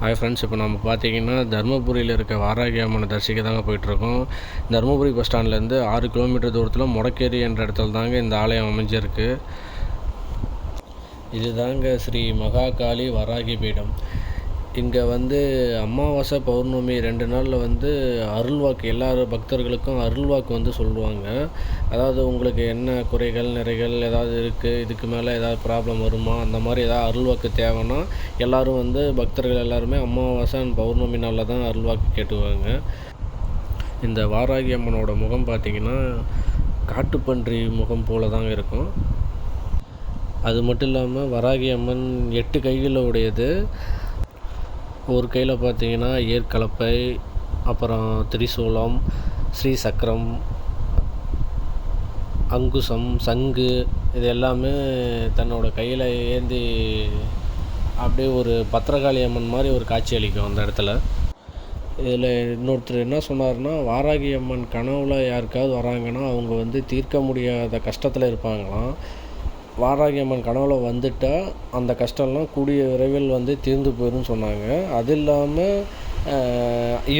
Hi friends இப்போ நம்ம பார்த்தீங்கன்னா தருமபுரியில் இருக்க வாராகி அம்மனை தரிசிக்க தாங்க போயிட்டுருக்கோம். தருமபுரி பஸ் ஸ்டாண்ட்லேருந்து ஆறு கிலோமீட்டர் தூரத்தில் முடக்கேரி என்ற இடத்துல தாங்க இந்த ஆலயம் அமைஞ்சிருக்கு. இதுதாங்க ஸ்ரீ மகாகாளி வராகி பீடம். இங்கே வந்து அமாவாசை பௌர்ணமி ரெண்டு நாளில் வந்து அருள்வாக்கு எல்லா பக்தர்களுக்கும் அருள்வாக்கு வந்து சொல்லுவாங்க. அதாவது உங்களுக்கு என்ன குறைகள் நிறைகள் ஏதாவது இருக்குது இதுக்கு மேலே ஏதாவது ப்ராப்ளம் வருமா? அந்த மாதிரி ஏதாவது அருள்வாக்கு தேவைன்னா எல்லோரும் வந்து பக்தர்கள் எல்லாருமே அமாவாசை அண்ட் பௌர்ணமி நாளில் தான் அருள்வாக்கு கேட்டுவாங்க. இந்த வாராகி அம்மனோட முகம் பார்த்திங்கன்னா காட்டுப்பன்றி முகம் போல தாங்க இருக்கும். அது மட்டும் இல்லாமல் வராகி அம்மன் எட்டு கைகளை உடையது ஒரு கையில் பார்த்தீங்கன்னா ஏற்கலப்பை அப்புறம் திரிசூலம் ஸ்ரீ சக்கரம் அங்குசம் சங்கு இது எல்லாமே தன்னோட கையில் ஏந்தி அப்படியே ஒரு பத்திரகாளி அம்மன் மாதிரி ஒரு காட்சி அளிக்கும் அந்த இடத்துல. இதில் இன்னொருத்தர் என்ன சொன்னார்னா வாராகி அம்மன் கனவுல யாருக்காவது வராங்கன்னா அவங்க வந்து தீர்க்க முடியாத கஷ்டத்தில் இருப்பாங்களாம். வாராகி அம்மன் கனவுல வந்துட்டால் அந்த கஷ்டம்லாம் கூடிய விரைவில் வந்து தீர்ந்து போயிடும்னு சொன்னாங்க. அது இல்லாமல்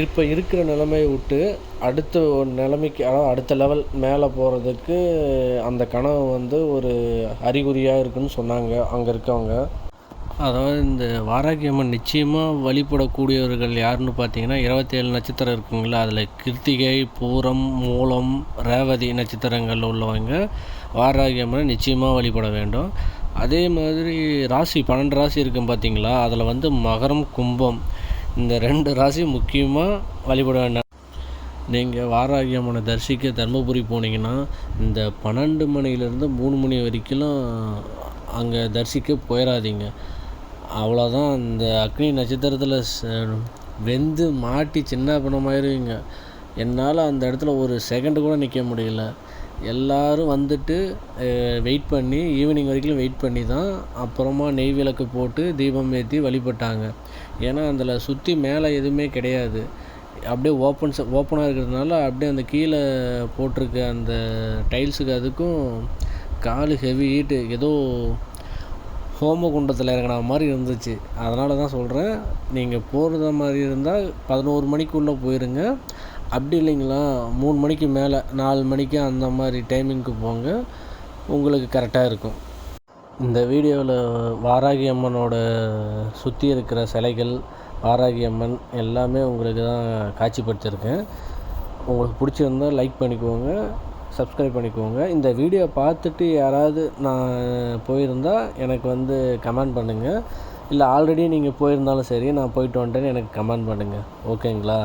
இப்போ இருக்கிற நிலைமையை விட்டு அடுத்த ஒரு நிலைமைக்கு அதாவது அடுத்த லெவல் மேலே போகிறதுக்கு அந்த கனவு வந்து ஒரு அறிகுறியாக இருக்குன்னு சொன்னாங்க அங்கே இருக்கவங்க. அதாவது இந்த வாராகி அம்மன் நிச்சயமாக வழிபடக்கூடியவர்கள் யாருன்னு பார்த்தீங்கன்னா இருபத்தேழு நட்சத்திரம் இருக்குங்களா? அதில் கிருத்திகை பூரம் மூலம் ரேவதி நட்சத்திரங்கள் உள்ளவங்க வாராகி அம்மனை நிச்சயமாக வழிபட வேண்டும். அதே மாதிரி ராசி பன்னெண்டு ராசி இருக்கும் பார்த்தீங்களா? அதில் வந்து மகரம் கும்பம் இந்த ரெண்டு ராசி முக்கியமாக வழிபட வேண்டாம் நீங்கள் வாராகி அம்மனை தரிசிக்க தருமபுரி போனீங்கன்னா இந்த பன்னெண்டு மணிலேருந்து மூணு மணி வரைக்கும் அங்கே தரிசிக்க போயிடாதீங்க அவ்வளோதான் இந்த அக்னி நட்சத்திரத்தில் வெந்து மாட்டி சின்ன பிணமாயிருவீங்க. என்னால் அந்த இடத்துல ஒரு செகண்டு கூட நிற்க முடியல. எல்லோரும் வந்துட்டு வெயிட் பண்ணி ஈவினிங் வரைக்கும் வெயிட் பண்ணி தான் அப்புறமா நெய் விளக்கு போட்டு தீபம் ஏற்றி வழிபட்டாங்க. ஏன்னா அதில் சுற்றி மேலே எதுவுமே கிடையாது. அப்படியே ஓப்பன்ஸ் ஓப்பனாக இருக்கிறதுனால அப்படியே அந்த கீழே போட்டிருக்க அந்த டைல்ஸுக்கு அதுக்கும் கால் ஹெவி ஹீட்டு ஏதோ ஹோமகுண்டத்தில் இறங்கின மாதிரி இருந்துச்சு. அதனால தான் சொல்கிறேன் நீங்கள் போகிறத மாதிரி இருந்தால் பதினோரு மணிக்குள்ளே போயிருங்க. அப்படி இல்லைங்களா மூணு மணிக்கு மேலே நாலு மணிக்கு அந்த மாதிரி டைமிங்க்கு போங்க. உங்களுக்கு கரெக்டாக இருக்கும். இந்த வீடியோவில் வாராகி அம்மனோட சுற்றி இருக்கிற சிலைகள் வாராகி அம்மன் எல்லாமே உங்களுக்கு தான் காட்சிப்படுத்தியிருக்கேன். உங்களுக்கு பிடிச்சிருந்தால் லைக் பண்ணிக்கோங்க. சப்ஸ்கிரைப் பண்ணிக்கோங்க. இந்த வீடியோ பார்த்துட்டு யாராவது நான் போயிருந்தால் எனக்கு வந்து கமெண்ட் பண்ணுங்கள் இல்லை ஆல்ரெடி நீங்கள் போயிருந்தாலும் சரி நான் போயிட்டு வந்துட்டேன்னு எனக்கு கமெண்ட் பண்ணுங்கள் ஓகேங்களா